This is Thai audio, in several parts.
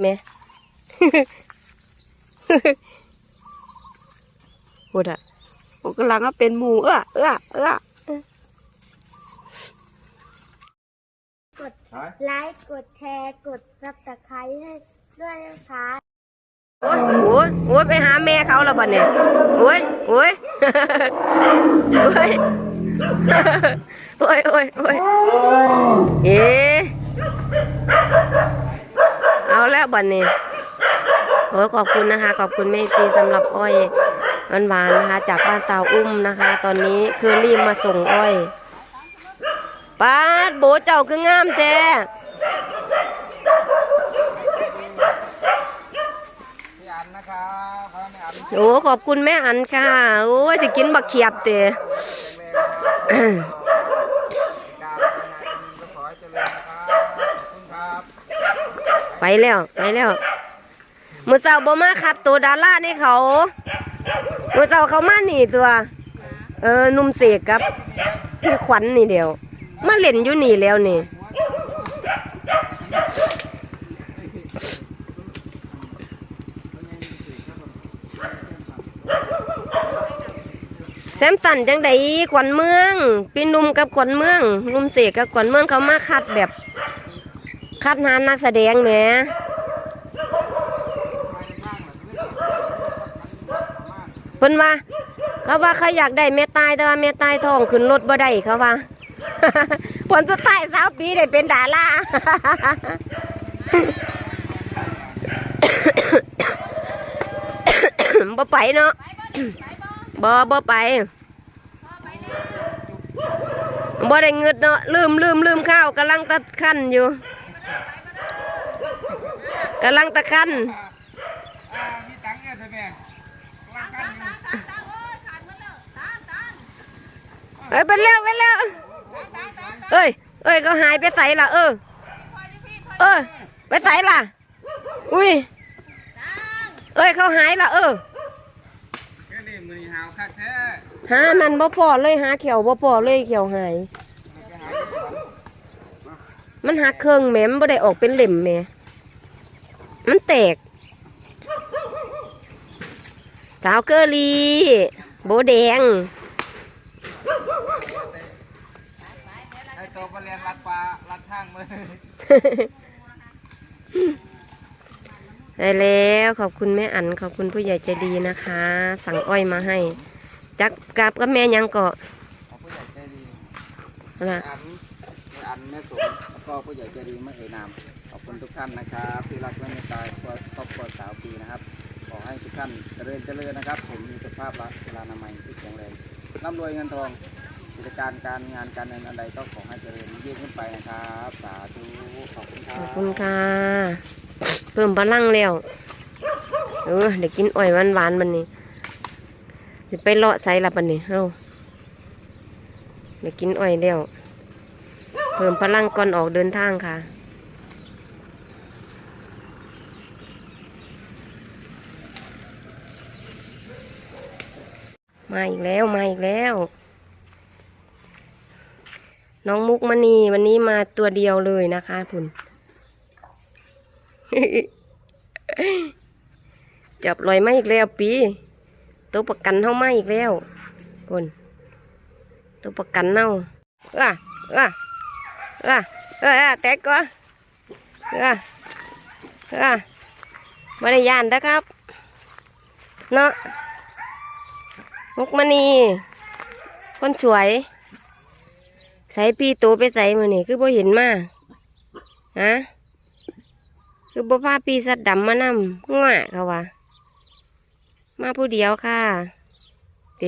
แม่พูดอะผมกำลังก็เป็นหมูเอ้อเอ้อเอ้อกดไลค์กดแชร์กดซับสไครต์ให้ด้วยนะคะโอ้ยโอ้ยโอ้ยไปหาแม่เขาแล้วบัดเนี่ยโอ้ยโอ้ยโอ้ยโอ้ยโอ้ยโอ้ยเอ๊ะ เอาแล้วบัดนี้โอ้ยขอบคุณนะคะ ขอบคุณแม่ซีสำหรับอ้อยหวานๆนะคะ จากบ้านสาวอุ้มนะคะ ตอนนี้คือรีบมาส่งอ้อยป้าดโบเจ้าคืองามแท้พี่อันนะครับพระแม่อันโอ้ขอบคุณแม่อันค่ะ โอ้ยจะกินบักเขียบเตะ การเป็นนายก็ขอให้เจริญนะครับขอบคุณครับ ไปแล้วไปแล้วมือเจ้าบ่มาคัดตัวดารานี่เขามือเจ้าเขามาหนีตัว เออนุ่มเสกกับพี่ขวัญนี่เดียวมาเล่นอยู่นี่แล้วนี่แซมสันจังไดขวัญเมืองพี่นุ่มกับขวัญเมืองนุ่มเสกกับขวัญเมืองเขามาคัดแบบ คัดหานักแสดงแหมเพิ่นว่า เขาว่าเขาอยากได้แม่ตายแต่ว่าแม่ตายท้องขึ้นรถบ่ได้เขาว่า ผลสุดท้ายสาวปีได้เป็นดารา บ่ไปเนาะบ่บ่ไปบ่ได้เงิดเนาะลืมลืมลืมข้าวกำลังตะคันอยู่ กำลังตะคันอ่ามีตังค์เนี่ยใช่ไหมวางกันอยู่เอ้ยไปแล้วไปแล้วเอ้ยเอ้ยเขาหายไปใส่ละเออ เออ ไปใส่ละอุ้ยเอ้ยเขาหายละเออแค่นี้มือหาวคักแท้หานั่นบ่พอเลยหาเขียวบ่พอเลยเขียวหายไปหาที่สวน มันหักเครื่องแหมมันบ่ได้ออกเป็นเหล่มแหมมันแตก สาวเกอรีโบแดงไอ้โตก็เรียนรัดปลารัดทางมือได้แล้วขอบคุณแม่อันขอบคุณผู้ใหญ่ใจดีนะคะ สั่งอ้อยมาให้ จักกับกับแม่ยังเกาะขอบผู้ใหญ่ใจดีนะ อันแม่ อันแม่สมแล้วก็ผู้ใหญ่ใจดีไม่เอ่ยนาม ขอบคุณทุกท่านนะครับ ที่รักและเมตตาครอบครัวสาวปีนะครับ ขอให้ทุกท่านเจริญเจริญนะครับ ผมมีสุขภาพรักเวลานามัยที่แข็งแรงร่ำรวยเงินทองกิจการการงานการเงินอะไรก็ขอให้เจริญยิ่งขึ้นไปนะครับสาธุขอบคุณครัขบอบคุณค่ะ เพิ่มพลังแล้ว เออเดี๋ยวกินอ้อยหวานหวานๆบันนี้เดี๋ยวไปเลาะใส่ละบันนี้เฮ้าเดี๋ยวกินอ้อยแล้ว เพิ่มพลังก่อนออกเดินทางค่ะ มาอีกแล้วมาอีกแล้ว น้องมุกมณีวันนี้มาตัวเดียวเลยนะคะพุ่นจับลอยมาอีกแล้วปีตัวประกันเท่ามาอีกแล้วพุ่นตัวประกันเน่าเออเออ เออเออแตกก็เออเออม่ได้ยานนะครับ เนาะมุกมณีคนสวย ใส่ปีโตไปใส่มือนี่คือบ่เห็นมาฮะคือบ่พาปีสัตว์ดำมานำง่ะเขาว่ามาผู้เดียวค่ะเต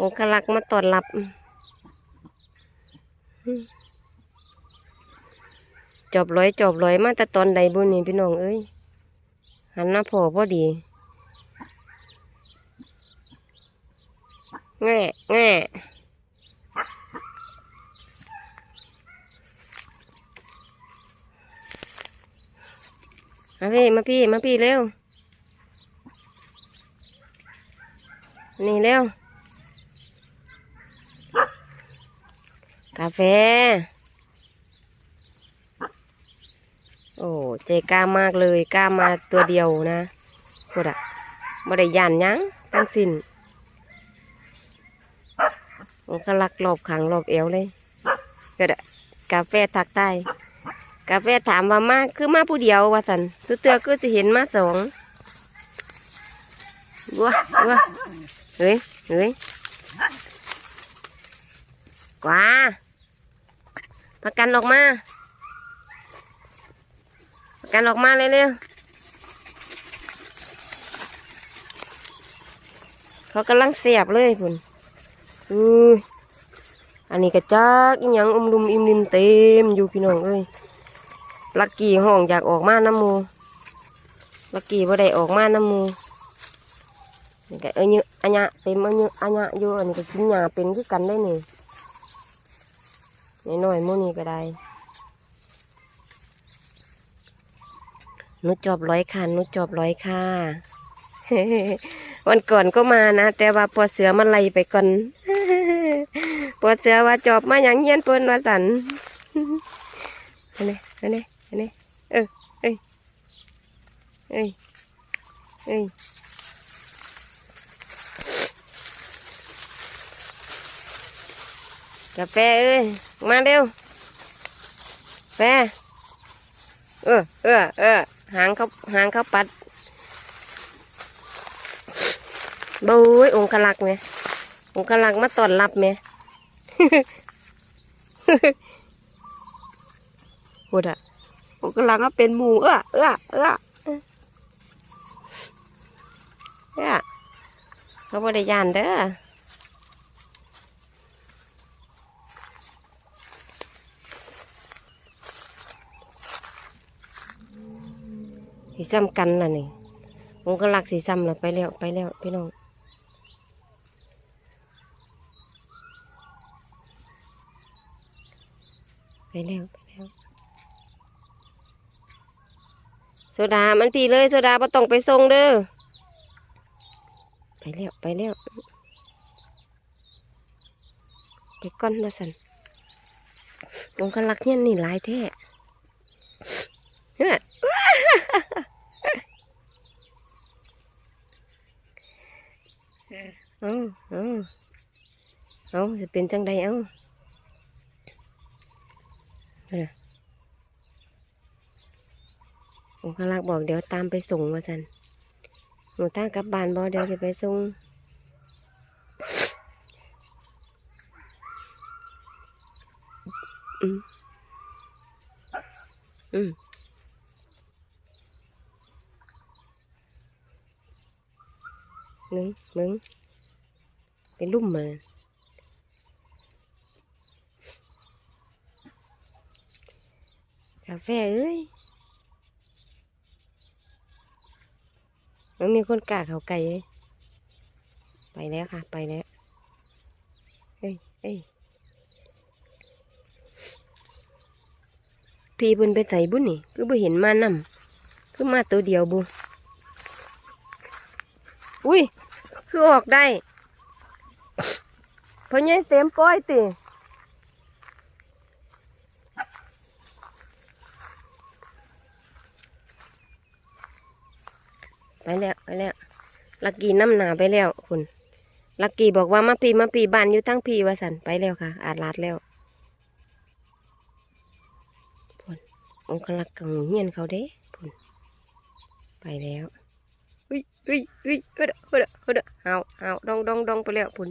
องคลักมาต้อนรับจอบร้อยจอบร้อยมาแต่ตอนใดบุญนี่พี่น้องเอ้ยหันหน้าพอพอดีแง่แง่มาพี่มาพี่มาพี่เร็ว นี่เร็ว กาแฟ โอ้เจก้ามากเลยก้ามาตัวเดียวนะกดอะบริยานยังตั้งสินมันก็ลักรอบขังรอบเอวเลยกดะกาแฟทักใต้กาแฟถามว่ามากคือมาผู้เดียวว่าสันตัวเตือก็จะเห็นมาสองวัววัว เฮ้ยเฮ้ยกว่าประกันออกมาประกันออกมาเร็วๆเขากำลังเสียบเลยพุ่นอืออันนี้กระจักยังอุ้มลุมอิมริมเต็มอยู่พี่น้องเอ้ยลักกี้ห้องอยากออกมาน้ำมูลักกี้บ่ได้ออกมาน้ำมู นี่ก็เอ้ยเยอะอันยะเต็มเอ้ยเยอะอันยะอยู่อันนี้ก็กินหญ้าเป็นคือกันได้นี่น้อยๆมูนี่ก็ได้นุจอบร้อยค่ะนุจอบร้อยค่ะวันก่อนก็มานะแต่ว่าพอเสือมันไล่ไปก่อนพอเสือว่าจอบมาอย่างเงี้ยนเปิ้นว่าสันอันนี้อันนี้อันนี้เออเอ้ยเอ้ยเอ้ย กาแฟเอ้ยมาเร็วแฟเออเออเออหางเขาหางเขาปัดบูยองคลักษ์ไหมองคลักษ์มาต้อนรับไหมพูดอะองคลักษ์ก็เป็นหมูเออเออเออเออเขาบริยานเด้อ สีซ้ำกันล่ะนี่องคลักสีซ้ำละไปแล้วไปแล้วพี่น้องไปแล้วไปแล้วโซดามันพีเลยโซดาบ่ต้องไปส่งเด้อไปแล้วไปแล้วไปก้อนมาสันองคลักเนี่ยนี่หลายแท้ เนี่ยเอาเอาเอาจะเป็นจังใดเอาเอาล่ะผมกำลังบอกเดี๋ยวตามไปส่งว่าสันหนูตั้งกลับบ้านบอเดี๋ยวจะไปส่งอืมอืม นึ่งหนึ่งเป็นลุ่มมากาแฟเอ้ย มันมีคนกล้าเขาไก่เอ้ยไปแล้วค่ะ ไปแล้ว เอ้ยเอ้ยพี่เพิ่นไปใส่บุญนี่ คือบ่เห็นมานำคือมาตัวเดียวบุอุ้ย คือออกได้เพราะยังเต็มป้อยติไปแล้วไปแล้ว ลักกี้น้ำหนาไปแล้วคุณ ลักกี้บอกว่ามาปีมาปีบ้านอยู่ทั้งปีว่าสันไปแล้วค่ะ อาดลาดแล้วพุ่นองค์ลักกังเฮียนเขาเด้พุ่นไปแล้ว เฮ้ยเฮ้ยเฮ้ยเฮ้ยเฮ้ยเฮ้ยเฮาเฮาดองดองดองไปแล้วพุ่น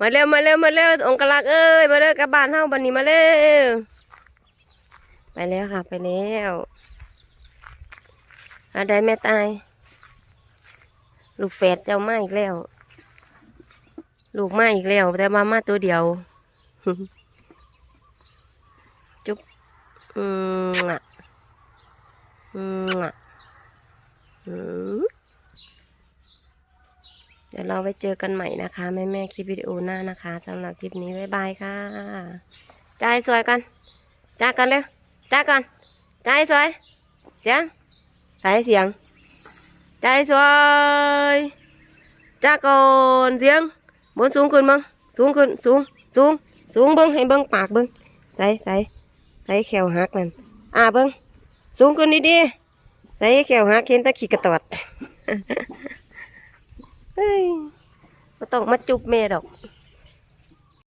มาเร็วมาเร็วมาเร็วองค์กลักเอ้ยมาเร็วกลับบ้านเฮาบันนี้มาเร็วไปแล้วค่ะไปแล้วอะไรแม่ตาย ลูกแฝดเจ้ามาอีกแล้ว ลูกมาอีกแล้ว แต่มามาตัวเดียว จุ๊บอืมอะอืมอะ เดี๋ยวเราไว้เจอกันใหม่นะคะแม่แม่คลิปวิดีโอหน้านะคะสำหรับคลิปนี้บ๊ายบายค่ะจ่ายสวยกันจ้ากันเร็วจ้ากันจ่ายสวยเสียงใส่เสียงจ่ายสวยจ้าก่อนเสียงบนสูงขึ้นมั้งสูงขึ้นสูงสูงสูงเบิ้งให้เบิ้งปากเบิ้งใส่ใส่ใส่แขวหักนั่นอ่าเบิ้งสูงขึ้นนิดดี ๆใส่แขวหักเห็นแตะขี้กระตอดเฮ้ยบ่ต้องมาจุบแม่ดอก